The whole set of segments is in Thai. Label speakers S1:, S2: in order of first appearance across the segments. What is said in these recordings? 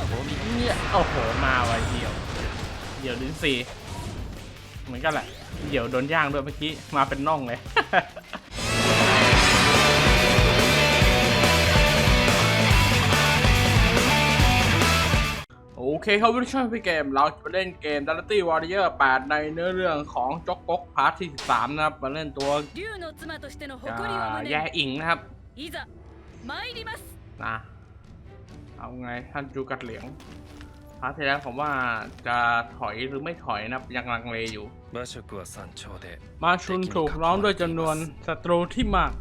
S1: โอ้โห
S2: เนี่ยโอ้โหมาว่ะเดี่ยว เดี่ยวลิ้นสีเหมือนกันแหละเดี่ยวโดนย่างด้วยเมื่อกี้มาเป็นน่องเลยโอเคครับวิชวลพี่เกม เราจะเล่นเกม d a l t y Warrior 8 ในเนื้อเรื่องของจ็อกก๊กพาร์ทที่ 13 นะครับ มาเล่นตัวแย่อิงนะครับนา เอาไงท่านจูกัดเหลียงพาร์ทที่แล้วผมว่าจะถอยหรือไม่ถอยนะยังลังเลอยู่ มาชุนถูกล้อมด้วยจำนวนศัตรูที่มาก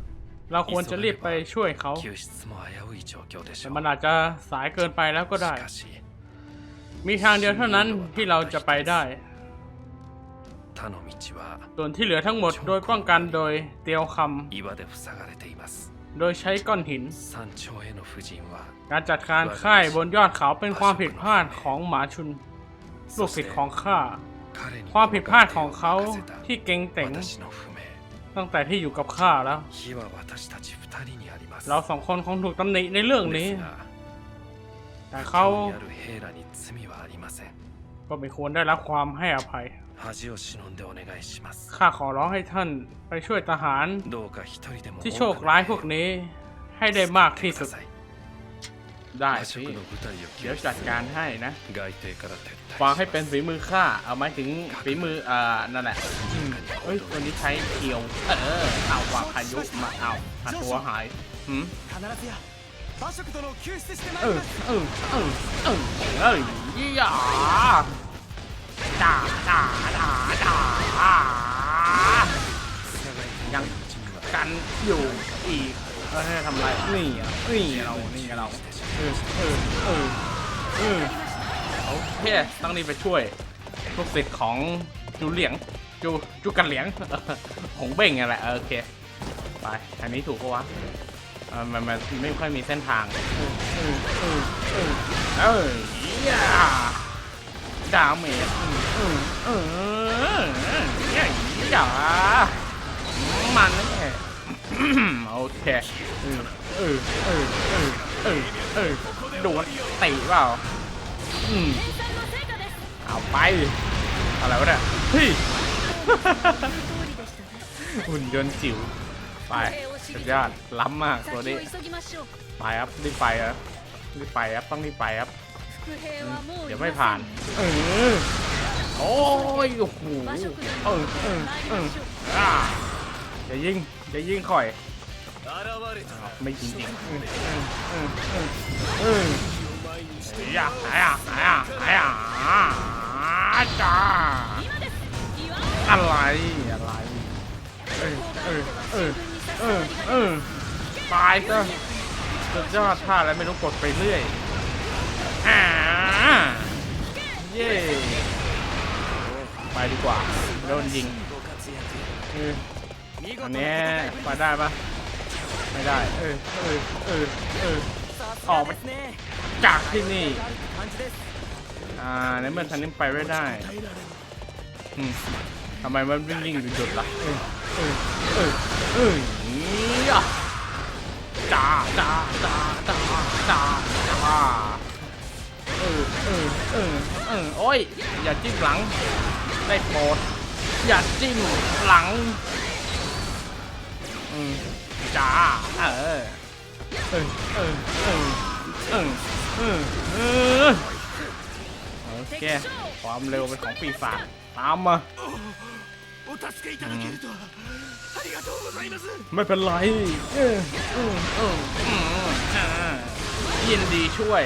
S2: เราควรจะรีบไปช่วยเขาแต่มันอาจจะสายเกินไปแล้วก็ได้ มีทางเดียวเท่านั้นที่เราจะไปได้ ส่วนที่เหลือทั้งหมดโดยป้องกันโดยเตียวคำ โดยใช้ก้อนหิน การจัดการค่ายบนยอดเขาเป็นความผิดพลาดของหมาชุน ลูกศิษย์ของข้า ความผิดพลาดของเขาที่เก่งแต่งตั้งแต่ที่อยู่กับข้าแล้ว เราสองคนคงถูกตำหนิในเรื่องนี้ แต่เขาก็ไม่ควรได้รับความให้อภัย
S3: 恥を忍んでお願いします
S2: ข้าขอร้องให้ท่านไปช่วยทหาร
S3: どうか一人でも
S2: ที่โชคร้ายพวกนี้ ให้ได้มากที่สุด ได้
S3: 馬
S2: สิ
S3: 謖の部隊を
S2: เดี๋ยวจัดการให้นะ
S3: 外邸から撤退
S2: วางให้เป็นฝีมือข้า เอาหมายถึงฝีมือเอ่อนั่นแหละอืมเฮ้ยตัวนี้ใช้เคียว เออ เอาวางพายุมาเอาหันตัวหายหืม
S4: 必ずや馬謖殿を救出してま
S2: เอ
S4: いり
S2: อ
S4: ます
S2: เออเออเออเอ้ยย่า ด่าด่าด่าด่ายังกันอยู่อีกเออให้ทำไรนี่อะนี่เรานี่เราเออเออเออเออโอเคต้องรีบไปช่วยลูกศิษย์ของจูเหลียงจูจูกันเหลียงหงเบ่งไงแหละเออโอเคไปอันนี้ถูกปะวะมันมันไม่ค่อยมีเส้นทางเออเออเออเอออย่า ดาเมจเออเอออย่างนี้ย่ามันนี่แหละโอเคเออเออเออเออเออเออโดนตีเปล่าอืมเอาไป อะไรวะเนี่ยเฮ้ยหุ่นยนต์จิ๋วไปสุยอดล้ำมากตัวนี้ไปครับรีบไปครับรีบไปครับต้องรีบไปครับ เดี๋ยวไม่ผ่าน เออ โอ้ย โอ้โหเออเออเออจะยิงจะยิงคอย ไม่จริงจริงเออไอ้ยาไอ้ยาไอ้ยาห่ยาจ้าอะไร อะไร เออเออเออเออเออตายซะสุดยอดท่าอะไรไม่รู้กดไปเรื่อย เย่ไปดีกว่าโดนยิงคือันนี้ไปได้ปะไม่ได้ เออ เออ เออ เออ ออกไปจากที่นี่ อ่าในเมื่อทันนี้ไปไม่ได้ทำไมมันวิ่งวิ่งอยู่จุดล่ะ เออ เออ เออ เออจ้าจ้าจ้าจ้าจ้า อเออเออเออโอ้ย อย่าจิ้มหลัง ได้โปรดอย่าจิ้มหลังอืมจ้าเออเออเออเออเออเออเออโอเคความเร็วเป็นของปีศาจตามมาไม่เป็นไรยินดีช่วย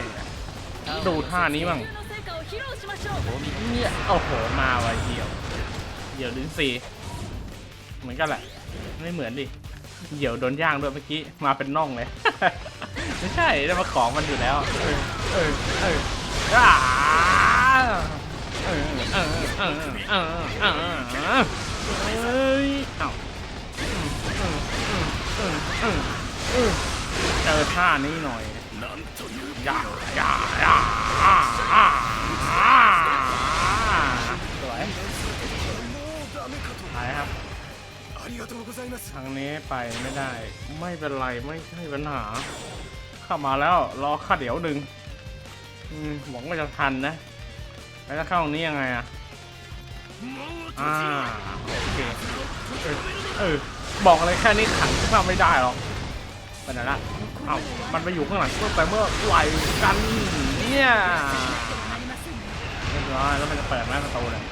S2: ดูท่านี้
S1: บ้าง
S2: เนี่ยโอ้โห มาวะเดี่ยวเดี่ยวดิ้นซีเหมือนกันแหละ ไม่เหมือนดิเดี่ยวโดนย่างด้วยเมื่อกี้ มาเป็นน่องเลย ไม่ใช่ได้มาของมันอยู่แล้ว เออ เออ เออเจอท่านี้หน่อย ยาย่าย่าสวย
S4: หา
S2: ยครับทางนี้ไปไม่ได้ ไม่เป็นไรไม่ใช่ปัญหาเข้ามาแล้วรอข้าเดี๋ยวหนึ่งหวังว่าจะทันนะ แล้วจะเข้าตรงนี้ยังไงอะอ่าโอเคเออบอกอะไรแค่นี้ขังเข้าไม่ได้หรอกไปไหนละ เอ้ามันไปอยู่ข้างหลังเมื่อไปเมื่อไหวกันเนี่ยเรียบร้อยแล้วมันจะเปิดหน้าประตูเลย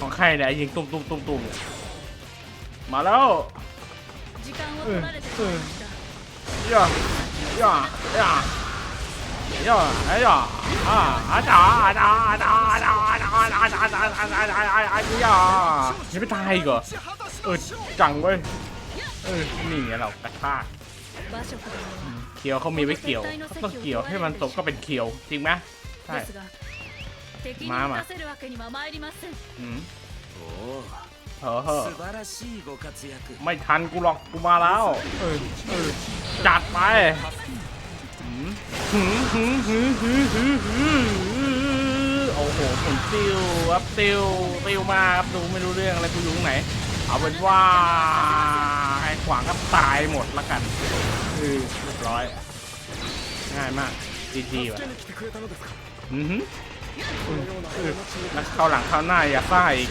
S2: ของใครเนี่ยยิงตุ้มตุ้มตุ้มตุ้มมาแล้วย่าย่าย่าย่าไอ้ย่าอ่าอาจาอาจาอาจาอาจาอาจาอาจาอาจาอาจาอาจาอาจาอาจาอาจายังไม่ตายอีกเหรอเออจังเว้ยเออนี่เรากระชาก เขียวเขามีไว้เกี่ยวต้องเกี่ยวให้มันตกก็เป็นเขียวจริงไหมใช่
S1: มามา
S2: อืมโอ้เอ
S4: อ
S2: ไม่ทันกูหรอกกูมาแล้วจัดไปโอ้โหผมติวครับติวติวมาครับดูไม่รู้เรื่องอะไรกูอยู่ตรงไหน เอาเป็นว่า ตายหมดละกันคือเรียบร้อย ง่ายมากจีจีว่ะอือฮึแล้เข้าหลังเข้าหน้าอย่าซ่าอีก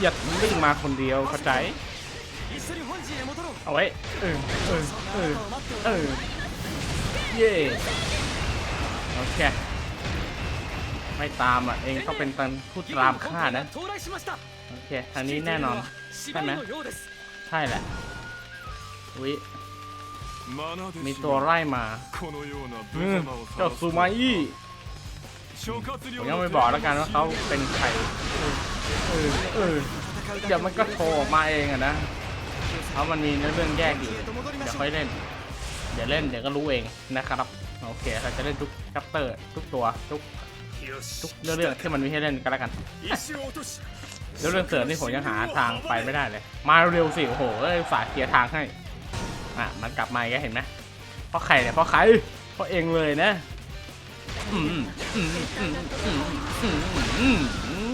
S2: อย่าวิ่งมาคนเดียวเข้าใจเอาไว้เออเออเออเออเย่โอเคไม่ตามอะเองต้องเป็นตันพูดตามข้านะโอเคทางนี้แน่นอน
S4: ใช่ไหม
S2: ใช่แหละ
S5: อุ้ย
S2: มีตัวไล่มาเจ้าซูมาอี้ผมยังไม่บอกแล้วกันว่าเขาเป็นใครเออเออเดี๋ยวมันก็โผล่ออกมาเองอะนะเพราะมันมีเรื่องแยกอยู่เดี๋ยวค่อยเล่น เดี๋ยวเล่นเดี๋ยวก็รู้เองนะครับโอเคเราจะเล่นทุกชัปเตอร์ ทุกตัวทุกทุกเรื่องที่มันมีให้เล่นก็แล้วกัน
S5: แล้ว
S2: เรื่องเสริมนี่ผมยังหาทางไปไม่ได้เลย มาเร็วสิโอ้โหเอ้ยสาเกียร์ทางให้ อะมันกลับมาอีกเห็นไหมเพราะใครเนี่ยเพราะใครเพราะเองเลยนะ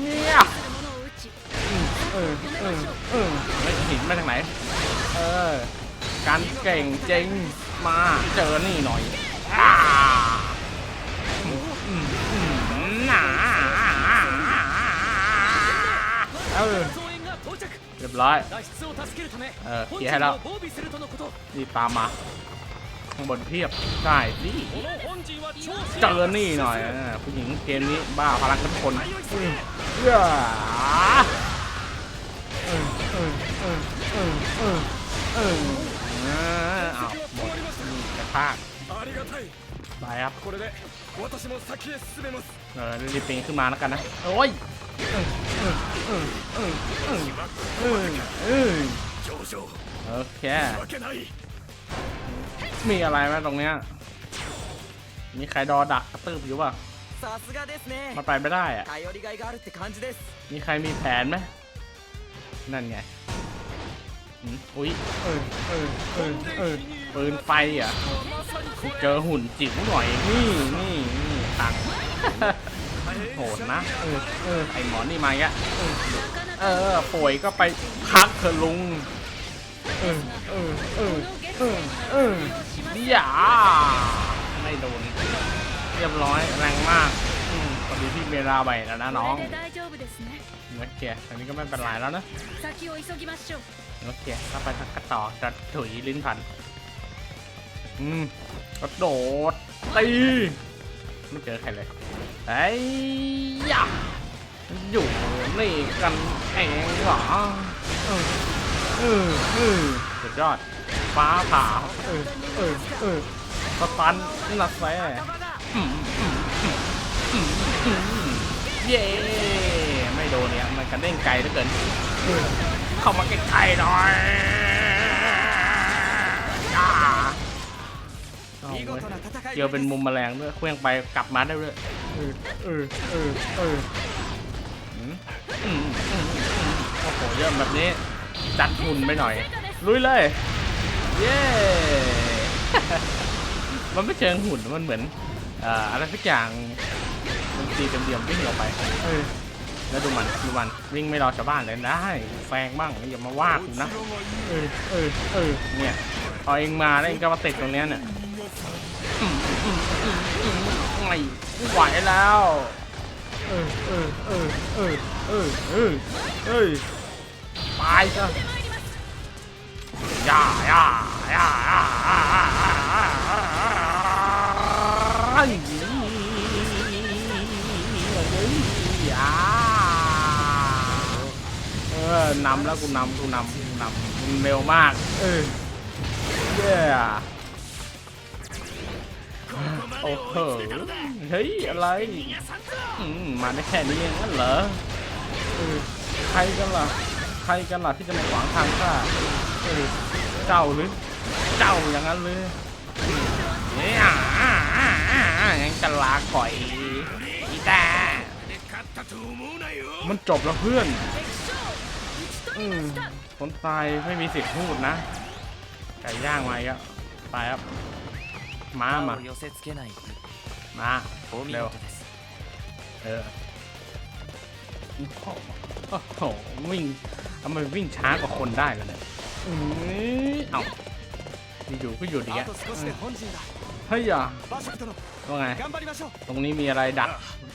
S2: เนี่ยเออเออเออหินมาทางไหน เออ การเก่งเจ๋งมาเจอนี่หน่อยหนาเออ เรียบร้อยเอ
S4: อเคียให้แล้ว
S2: นี่ตามมาข้างบนเพียบใช่
S4: นี่
S2: เจอนี่หน่อยผู้หญิงเกมนี้บ้าพลังกันคนเย้เอาหมดกระทากไปครับเออรีบปีนขึ้นมาแล้วกันนะโอ้ย โอเคมีอะไรไหมตรงเนี้ยมีใครดอดักกระตืบอยู่ป่ะมันไปไม่ได้อะมีใครมีแผนไหมนั่นไงอุ้ยเออเออเออปืนไฟอะ เจอหุ่นจิ๋วหน่อย นี่นี่นี่ตัง โหดนะ เออ เออ ไอหมอนี่มาแยะเออป่วยก็ไปพักเถอะลุง เออ เออ เออ เออ เออ
S1: นี่
S2: อย่าไม่โดน เรียบร้อยแรงมากอพอดีที่เวลาใบแล้วนะน้อง
S1: เนื้
S2: อเกตอนนี้ก็ไม่เป็นไรแล้วนะ
S1: เนื้
S2: อเกถ้าไปทักระต่อจะถุยลิ้นผัน อืมกระโดดตีไม่เจอใครเลย ไอ้ยะอยู่นี่กันเองเหรอเออเออเออสุดยอด ฟ้าผ่าเออเออเออสตันนักแซ่เย้ไม่โดนเนี่ยมันกันเด้งไกลเหลือเกินเข้ามาใกล้ๆหน่อยเจีย
S4: ว
S2: เป็นมุมแมลงด้วยเคลื่องไปกลับมาได้ด้วย เออเออเออเออโอ้โหเยอะแบบนี้ จัดหุ่นไปหน่อย ลุยเลย เย้ มันไม่เชิงหุ่น มันเหมือนอะไรสักอย่างมันตีเดียมๆวิ่งออกไป เออแล้วดูมันดูมันวิ่งไม่รอชาวบ้านเลยได้แซงบ้างอย่ามาว่ากูนะเออเออเออเนี่ยพอเองมาแล้วเองก็มาติดตรงเนี้ยเนี่ย ไม่ไหวแล้ว เออเออเออเออเออเออเออตายซะย่าย่าย่าย่าย่าอย่าเออนำแล้วกูนำกูนำกูนำเร็วมาก เออเย้ โอ้โหเฮ้ย อะไรมาได้แค่นี้เองนั่นเหรอใครกันล่ะ ใครกันล่ะที่จะมาขวางทางข้าเจ้าหรือ เจ้าอย่างนั้นเลยเนี่ยยังกันลาก่อยอีแต่มันจบแล้วเพื่อนคนตายไม่มีสิทธิ์พูดนะไก่ย่างไว้ก็ไปครับ มามา
S6: 寄せ付けない
S2: มา
S6: お見
S2: เร็ว
S6: 事です
S2: เออโอ้โหวิ่งทำไมวิ่งช้ากว่าคนได้แล้วเนี่ยอือเอ้าอยู่ๆก็หยุดอีก
S5: あ
S2: อ่ะ
S5: と少しで本陣だ
S2: เฮ้ยอ่ะ
S5: 馬食殿
S2: ว่าไง
S5: 頑張りましょう
S2: ตรงนี้มีอะไรดัก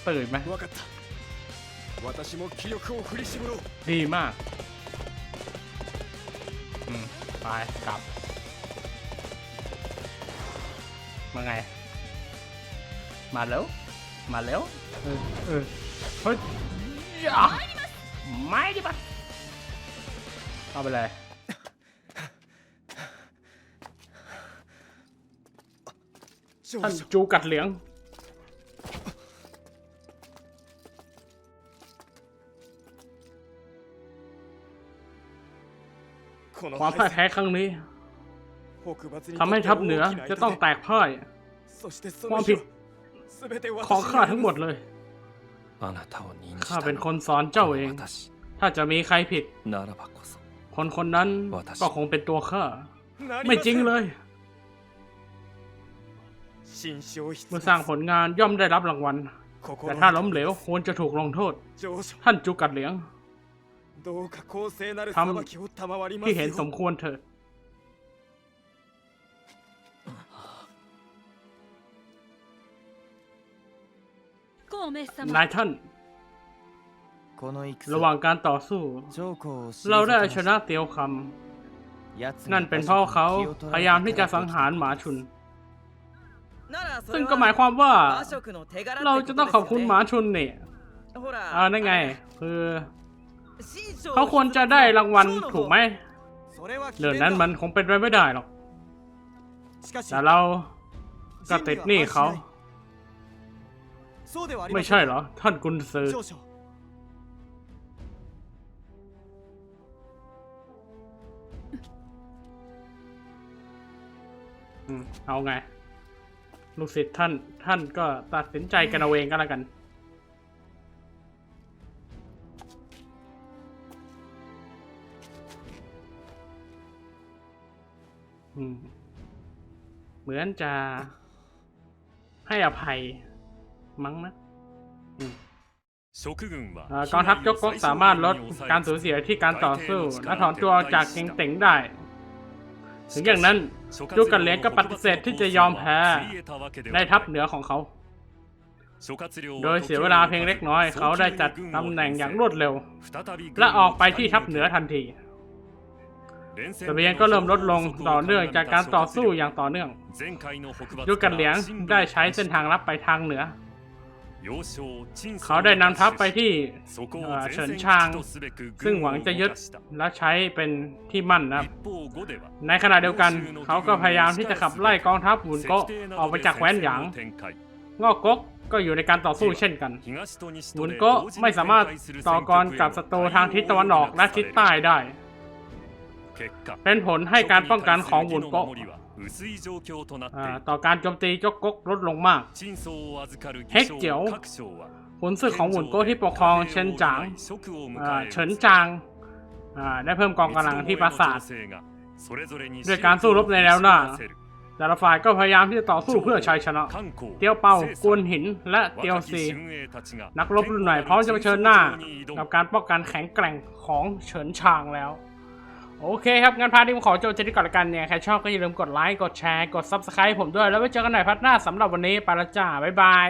S2: ตื่นไหม
S5: 分かった私も気力を振り絞ろう
S2: ดีมากอืมไปกลับ มาไง มาแล้ว มาแล้ว เออเออเฮ้ยอยาไม่ดิปะเอาไปเลยท่านจูกัดเหลือง ความพ่แพ้ครั้งนี้ ทำให้ทัพเหนือจะต้องแตกพ่ายความผิดของข้าทั้งหมดเลย ข้าเป็นคนสอนเจ้าเอง ถ้าจะมีใครผิด คนคนนั้นก็คงเป็นตัวข้า ไม่จริงเลย เมื่อสร้างผลงานย่อมได้รับรางวัล แต่ถ้าล้มเหลวควรจะถูกลงโทษ ท่านจุกัดเหลียงทำที่เห็นสมควรเถิด นายท่าน ระหว่างการต่อสู้ เราได้ชนะเตียวคำนั่นเป็นพ่อเขาพยายามที่จะสังหารหมาชุน ซึ่งก็หมายความว่า เราจะต้องขอบคุณหมาชุนเนี่ยอานั่นไง คือเขาควรจะได้รางวัลถูกไหมเรื่องนั้นมันคงเป็นไปไม่ได้หรอก แต่เราก็ติดหนี้เขา ไม่ใช่เหรอ ท่านกุนซือเอาไง ลูกศิษย์ท่านท่านก็ตัดสินใจกันเอาเองก็แล้วกัน เหมือนจะให้อภัย มั้งนะเอ่อกองทัพยกก๊กสามารถลดการสูญเสียที่การต่อสู้และถอนตัวออกจากเกงเต็งได้ ถึงอย่างนั้นจูกันเหลียงก็ปฏิเสธที่จะยอมแพ้ในทัพเหนือของเขา โดยเสียเวลาเพียงเล็กน้อย เขาได้จัดตำแหน่งอย่างรวดเร็ว และออกไปที่ทัพเหนือทันทีเสบียงก็เริ่มลดลงต่อเนื่องจากการต่อสู้อย่างต่อเนื่องยุกันเหลียงได้ใช้เส้นทางลับไปทางเหนือ เขาได้นำทัพไปที่เอ่อเฉินชาง ซึ่งหวังจะยึดและใช้เป็นที่มั่นนะครับในขณะเดียวกันเขาก็พยายามที่จะขับไล่กองทัพหวุนโกะออกไปจากแคว้นหยางงอกก๊กก็อยู่ในการต่อสู้เช่นกันหวุนโกะไม่สามารถต่อกรกับศัตรูทางทิศตะวันออกและทิศใต้ได้ เป็นผลให้การป้องกันของหวุนโกะอ่าต่อการโจมตีจกก๊กลดลงมาก
S3: เฮกเจียว
S2: ขุนศึกของหวุนโกะที่ปกครองเชินจางอ่าเฉินจางอ่าได้เพิ่มกองกำลังที่ปราสาทด้วยการสู้รบในแนวหน้าแต่ละฝ่ายก็พยายามที่จะต่อสู้เพื่อชัยชนะ เตียวเปากวนหิน และเตียวซี นักรบรุ่นใหม่พร้อมจะเผชิญหน้า กับการป้องกันแข็งแกร่งของเฉินชางแล้ว โอเคครับงั้นพาร์ทนี้ผมขอจบเจดีก่อนละกันเนี่ยใครชอบก็อย่าลืมกดไลค์กดแชร์กด Subscribe ผมด้วยแล้วไว้เจอกันใหม่พาร์ทหน้าสำหรับวันนี้ไปละจ้าบ๊ายบาย